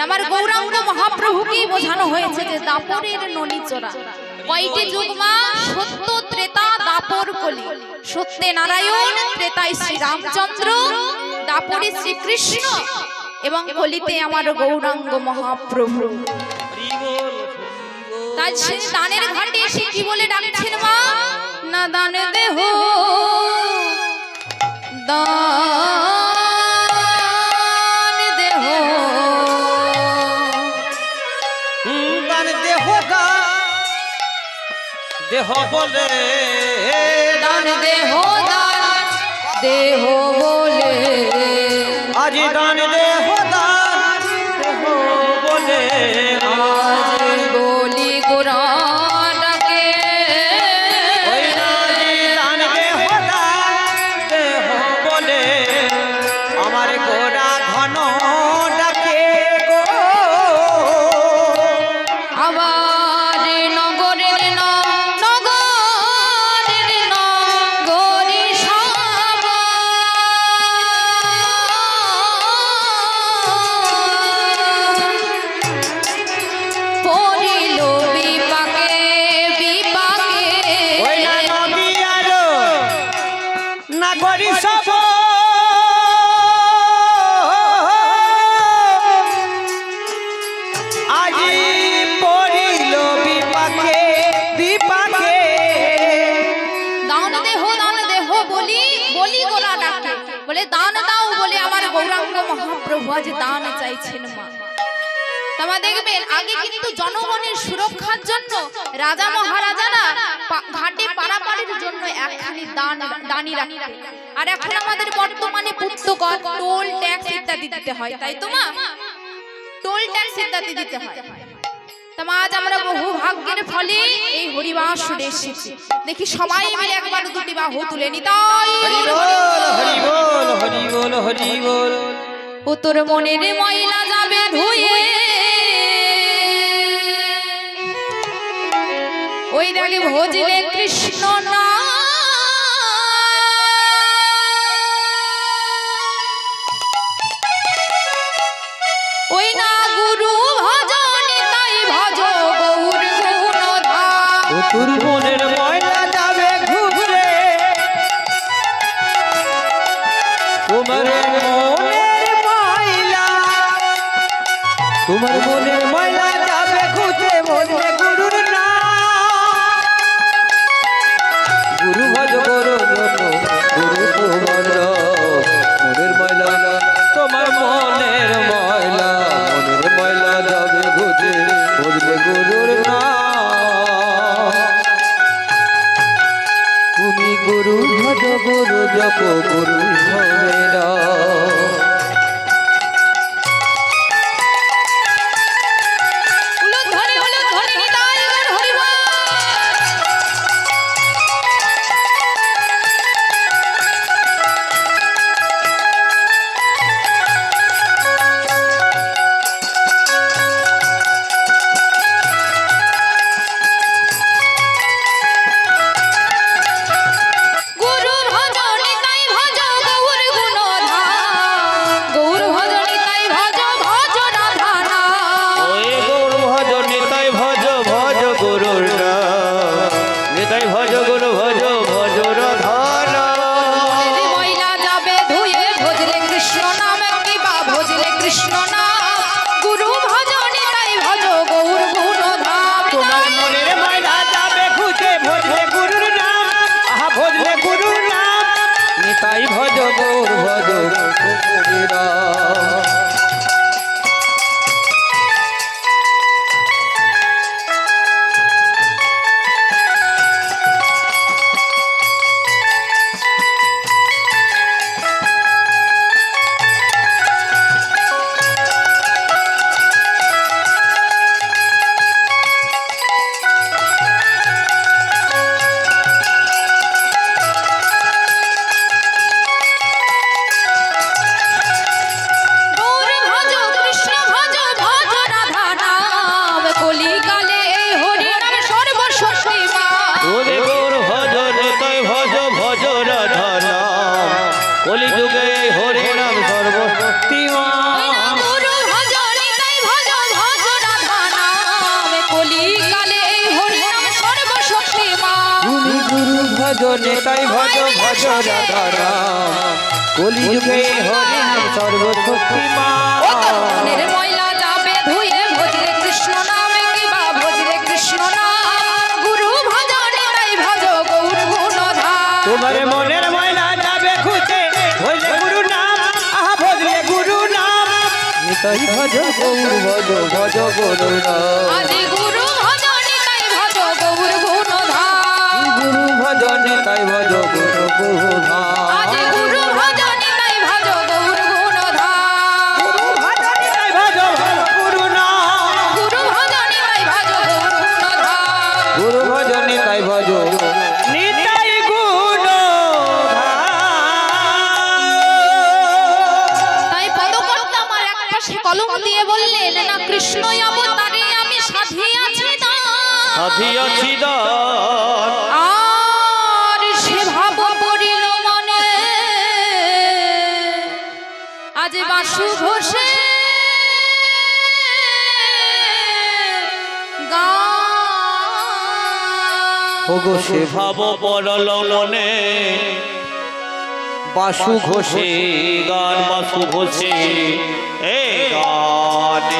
আমার গৌরাঙ্গ মহাপ্রভুকেই বোঝানো হয়েছে যে দাপরের ননি চোরা। কয়টি যুগ মা সত্য ত্রেতা দাপর কলি। সত্যে নারায়ণ ত্রেতায় শ্রীরামচন্দ্র দাপরে শ্রীকৃষ্ণ। এবং কলিতে আমার গৌরাঙ্গ মহাপ্রভু। তাই সে দানের ঘাটে এসে কি বলে ডাকছেন মা? না দান দেহ। দেহ বলে। দান দেহ দান দেহ বলে। আজ দান দান দাও বলে আমার গৌরাঙ্গ মহাপ্রভু আজ দান চাইছেন মা। তোমা দেখবেন, আগে কিন্তু জনগণের সুরক্ষার জন্য রাজা মহারাজারা ঘাটে পারাপারের জন্য একখানি দান, দানি রাখতেন। আর এখন আমাদের বর্তমানে পুত্তকর টোল, ট্যাক্স ইত্যাদি দিতে হয়, তাই তো মা? টোল, ট্যাক্স ইত্যাদি দিতে হয়। আজ আমরা বহু ভাগ্যের ফলে এই এসেছি। দেখি সবাই মিলে একবার দুটি বাহু তুলে নি। তাই হরি বল হরি বল হরি বল হরি বল। ও তোর মনের ময়লা যাবে ধুয়ে। ওই দেখে ভজিলে কৃষ্ণ না ওই না গুরু তোর মনের যাবে ঘুরে। তোমার মনের তোমার মনের তুমি গুরু ভজ গুরু জপ গুরু হবে নিতাই ভজ গৌর ভজ কবিরা নেতাই ভজ ভজ রাধা রাম কলিযুগে হরি নাম সর্বশক্তিমান। ময়লা যাবে ধুয়ে ভজরে কৃষ্ণ নামে কিবা ভজরে কৃষ্ণ নাম। গুরু ভজনে তাই ভজ গৌর গুণধা তোমার মনের ময়লা যাবে খুঁজে ভজলে গুরু নাম। আহা ভজলে গুরু নাম। নিতাই ভজ গৌর ভজ ভজ গুরু নাম। আদি গুরু ভজ গুরু গুরু ভজনে তাই ভজ গৌর গুণধা গুরু ভজ নিতাই ভজ ভজ গুরু গুরু ভজনে তাই ভজ গৌর গুরু ভজ নিতাই ভজ নিতাই গুণ তাই পদকর্তা আমার এক পাশে কলম দিয়ে বললেন না কৃষ্ণ অবতারে আমি সাধিয়াছি না সাধিয়াছি আর আজ বাসু ঘোষে। ওগো সে ভাব পড়ল মনে বাসু ঘোষে গান বাসু ঘোষে এ গান